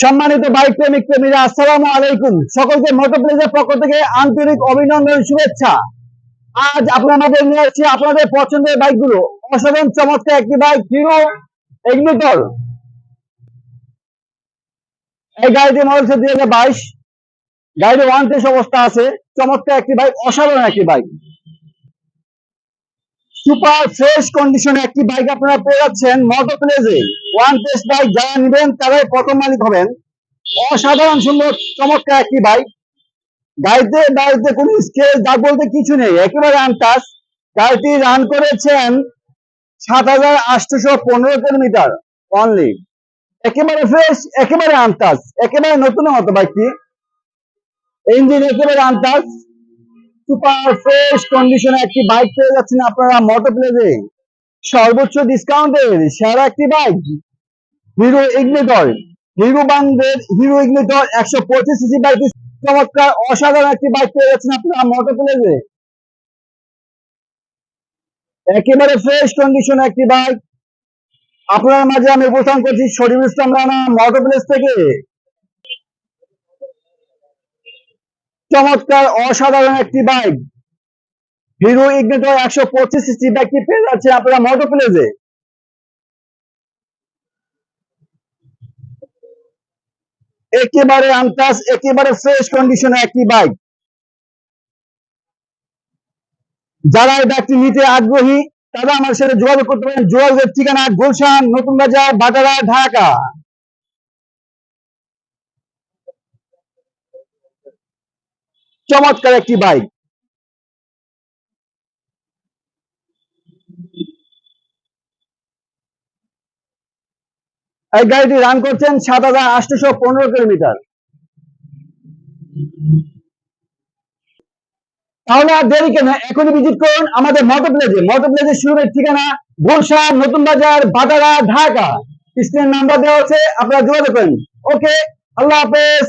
সম্মানিত বাইক প্রেমিক প্রেমীরা আসসালামু আলাইকুম। সকলকে মোটর প্লেজের পক্ষ থেকে আন্তরিক অভিনন্দন, শুভেচ্ছা। আজ আপনাদের নিয়ে আসছি আপনাদের পছন্দের বাইকগুলো। অসাধারণ, চমৎকার একটি বাইক, হিরো এগনিটর এই গাড়িটি মডেল দুই হাজার বাইশ। গাড়িটি ওয়ান টেস্ট অবস্থা আছে। চমৎকার একটি বাইক, অসাধারণ একটি বাইক। সুপার ফ্রেশ কন্ডিশনে একটি বাইক আপনারা পেয়ে যাচ্ছেন প্লেজে ওয়ান টেস্ট বাইক যারা নেবেন, তারাই প্রথম মালিক হবেন। অসাধারণ, সুন্দর, চমৎকার একটি বাইক। গাড়িতে গাড়িতে কোনো স্কেল দাগ বলতে কিছু নেই। একেবারে আনটাস গাড়িটি রান করেছেন সাত হাজার আটশোশো পনেরো কিলোমিটার অনলি একেবারে ফ্রেশ একেবারে আনটাস একেবারে নতুনের মতো বাইকটি। ইঞ্জিন একেবারে আনটাস সুপার ফ্রেশ কন্ডিশনে একটি বাইক পেয়ে যাচ্ছেন আপনারা মোটর প্লেজে সর্বোচ্চ ডিসকাউন্টের সেরা একটি বাইক হিরো ইগনিটর হিরো বাংদের হিরো ইগনিটর একশো পঁচিশ সিসি বাইক চমৎকার, অসাধারণ একটি বাইক পেয়ে যাচ্ছেন আপনারা মোটর প্লেজে একেবারে ফ্রেশ কন্ডিশনে একটি বাইক আপনার মাঝে আমি উপস্থাপন করছি শরীফ ইসলাম রানা মোটর প্লেস থেকে। চমৎকার, অসাধারণ একটি বাইক হিরো ইগনিটর একশো পঁচিশ সিসি বাইকটি পেয়ে যাচ্ছে আপনারা মোটর প্লেজে একেবারে আনটাস একেবারে ফ্রেশ কন্ডিশনে একটি বাইক যারা এই বাইকটি নিতে আগ্রহী, তারা আমার সাথে যোগাযোগ করতে পারেন। যোগাযোগের ঠিকানা গুলশান, নতুন বাজার, বাটারা, ঢাকা। চমৎকার একটি বাইক। এই গাড়িটি রান করছেন সাত হাজার আটশোশো পনেরো কিলোমিটার। তাহলে আর দেরি কেন? এখনই ভিজিট করুন আমাদের মোটর প্লেজে প্লেজের শুরুর ঠিকানা গুলশান, নতুন বাজার বাটারা ঢাকা। স্ক্রিন নাম্বার দেওয়া আছে, আপনারা যোগাযোগ করেন। ওকে, আল্লাহ হাফেজ।